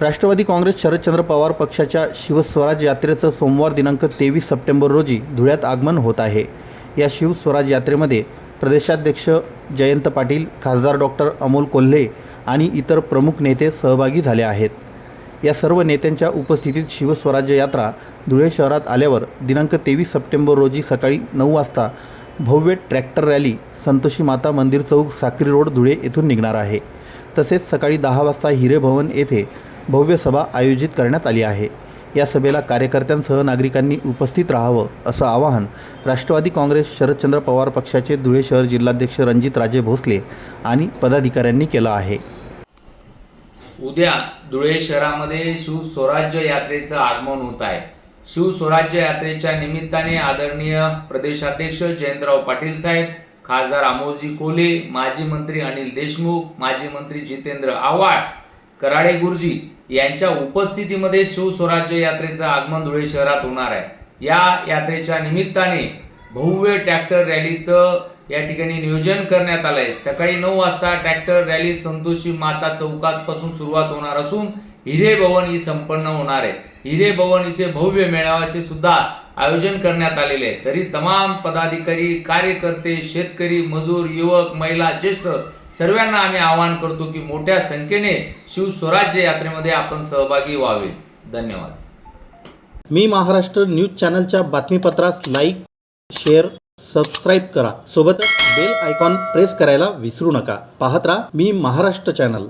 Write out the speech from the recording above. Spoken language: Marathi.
राष्ट्रवादी काँग्रेस शरदचंद्र पवार पक्षाच्या शिवस्वराज यात्रेचं सोमवार दिनांक तेवीस सप्टेंबर रोजी धुळ्यात आगमन होत आहे. या शिवस्वराज यात्रेमध्ये प्रदेशाध्यक्ष जयंत पाटील खासदार डॉक्टर अमोल कोल्हे आणि इतर प्रमुख नेते सहभागी झाले आहेत. या सर्व नेत्यांच्या उपस्थितीत शिवस्वराज्य यात्रा धुळे शहरात आल्यावर दिनांक तेवीस सप्टेंबर रोजी सकाळी नऊ वाजता भव्य ट्रॅक्टर रॅली संतोषी माता मंदिर चौक साक्री रोड धुळे येथून निघणार आहे. तसेच सकाळी दहा वाजता हिरे भवन येथे भव्य सभा आयोजित करण्यात आली आहे. या सभेला कार्यकर्त्यांसह नागरिकांनी उपस्थित राहावं असं आवाहन राष्ट्रवादी काँग्रेस शरदचंद्र पवार पक्षाचे धुळे शहर जिल्हाध्यक्ष रणजित राजे भोसले आणि पदाधिकाऱ्यांनी केलं आहे. उद्या धुळे शहरामध्ये शिवस्वराज्य यात्रेचं आगमन होत आहे. शिवस्वराज्य यात्रेच्या निमित्ताने आदरणीय प्रदेशाध्यक्ष जयंतराव पाटील साहेब खासदार अमोलजी कोले माजी मंत्री अनिल देशमुख माजी मंत्री जितेंद्र आव्हाड कराडे गुरुजी यांच्या उपस्थितीमध्ये शिवस्वराज्य यात्रेचं आगमन धुळे शहरात होणार आहे. या यात्रेच्या निमित्ताने भव्य ट्रॅक्टर रॅलीचं या ठिकाणी नियोजन करण्यात आलंय. सकाळी नऊ वाजता ट्रॅक्टर रॅली संतोषी माता चौकात पासून सुरुवात होणार असून हिरे भवन ही संपन्न होणार आहे. हिरे भवन इथे भव्य मेळाव्याचे सुद्धा आयोजन करण्यात आलेले आहे. तरी तमाम पदाधिकारी कार्यकर्ते शेतकरी मजूर युवक महिला ज्येष्ठ सर्वांना आम्ही आवाहन करतो की मोठ्या संख्येने शिवस्वराज्य यात्रेमध्ये आपण सहभागी व्हावे. धन्यवाद. मी महाराष्ट्र न्यूज चॅनलच्या बातमीपत्रास लाईक शेअर सबस्क्राईब करा. सोबतच बेल आयकॉन प्रेस करायला विसरू नका. पाहत राहा मी महाराष्ट्र चॅनल.